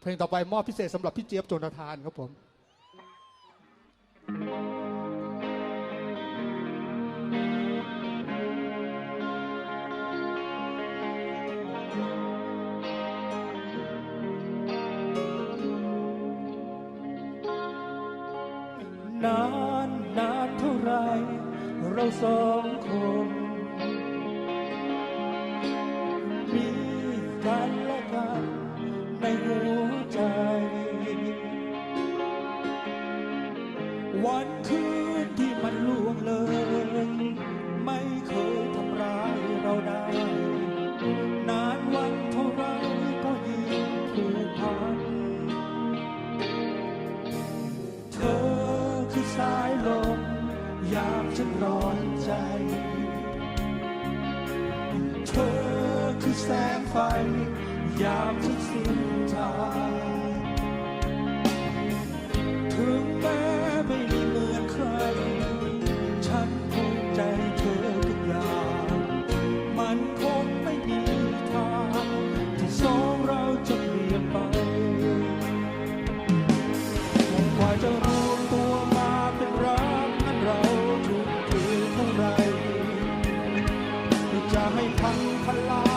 เพลงต่อไปมอบพิเศษสำหรับพี่เจี๊ยบโจนาธานครับผมนานนานเท่าไรเราสอง วันคืนที่มันล่วงเลย ไม่เคยทำร้ายเราได้ นานวันเท่าไรก็ยิ่งผูกพัน เธอคือสายลมยามฉันร้อนใจ เธอคือแสงไฟ ยามฉันสิ้นทางันพลาง